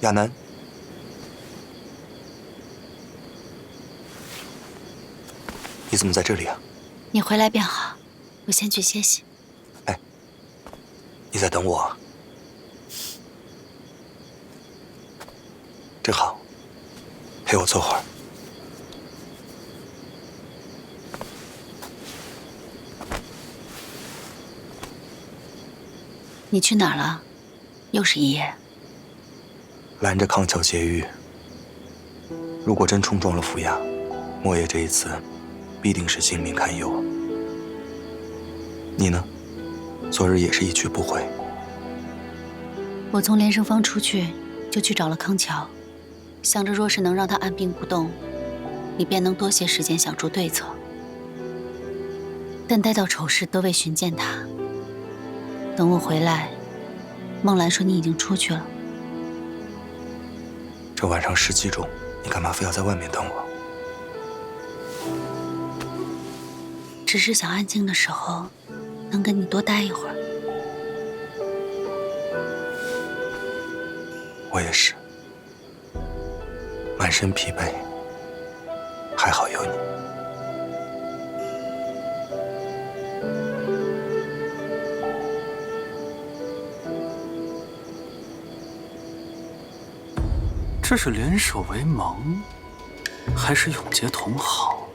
亚楠，你怎么在这里啊？你回来便好，我先去歇息。哎，你在等我啊？正好，陪我坐会儿。你去哪儿了？又是一夜。拦着康桥劫狱。如果真冲撞了府衙，莫爷这一次必定是性命堪忧。你呢？昨日也是一去不回。我从连胜坊出去，就去找了康桥，想着若是能让他按兵不动，你便能多些时间想出对策。但待到丑事都未寻见他，等我回来，孟兰说你已经出去了。这晚上十几钟，你干嘛非要在外面等我？只是想安静的时候，能跟你多待一会儿。我也是，满身疲惫，还好有你。这是联手为盟，还是永结同好？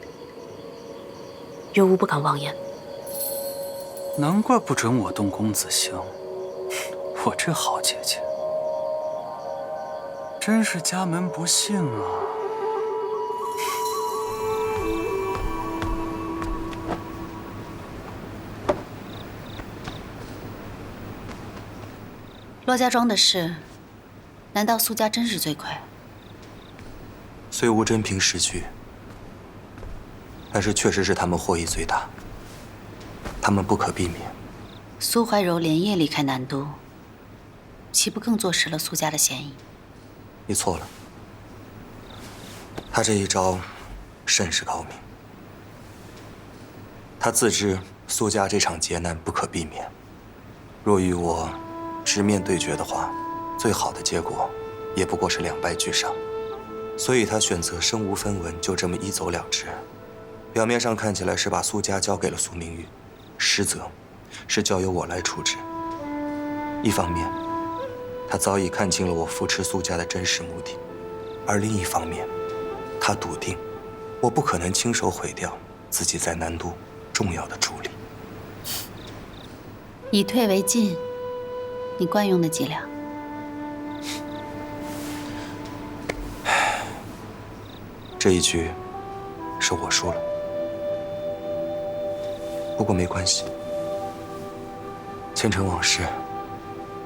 云无不敢妄言。难怪不准我动公子兴，我这好姐姐，真是家门不幸啊！骆家庄的事，难道苏家真是罪魁？虽无真凭实据，但是确实是他们获益最大，他们不可避免。苏怀柔连夜离开南都，岂不更坐实了苏家的嫌疑？你错了，他这一招甚是高明。他自知苏家这场劫难不可避免，若与我直面对决的话，最好的结果也不过是两败俱伤。所以他选择身无分文，就这么一走了之。表面上看起来是把苏家交给了苏明玉，实则是交由我来处置。一方面，他早已看清了我扶持苏家的真实目的；而另一方面，他笃定我不可能亲手毁掉自己在南都重要的助力。以退为进，你惯用的伎俩。这一局是我输了，不过没关系，前尘往事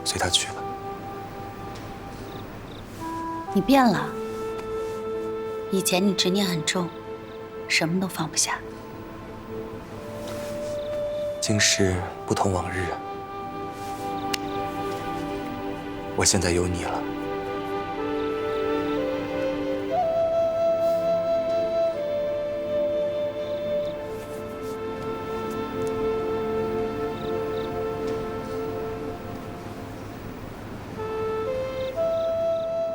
随他去吧。你变了，以前你执念很重，什么都放不下。今世不同往日，我现在有你了。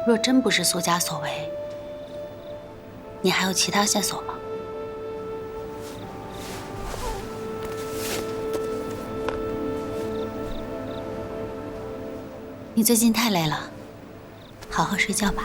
若真不是苏家所为，你还有其他线索吗？你最近太累了，好好睡觉吧。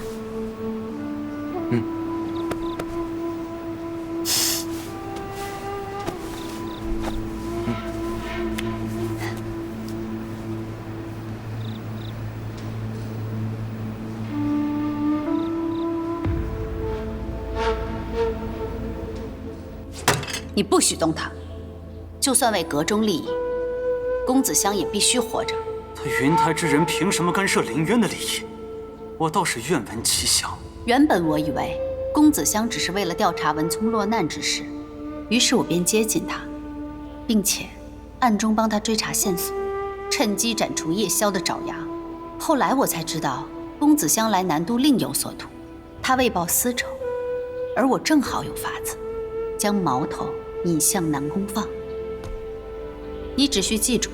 你不许动他，就算为阁中利益，公子香也必须活着。他云台之人凭什么干涉凌渊的利益？我倒是愿闻其详。原本我以为公子香只是为了调查文聪落难之事，于是我便接近他，并且暗中帮他追查线索，趁机斩除叶宵的爪牙。后来我才知道，公子香来南都另有所图，他为报私仇，而我正好有法子，将矛头。你向南宫放。你只需记住，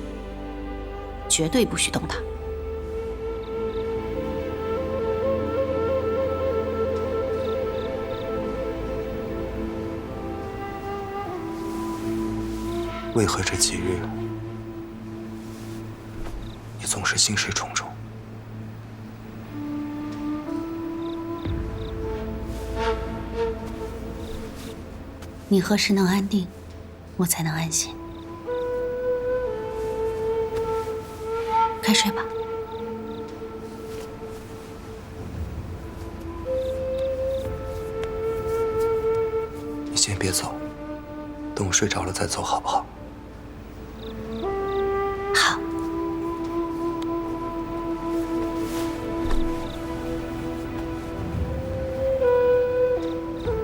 绝对不许动他。为何这几日？你总是心事重重。你何时能安定，我才能安心。快睡吧。你先别走，等我睡着了再走，好不好？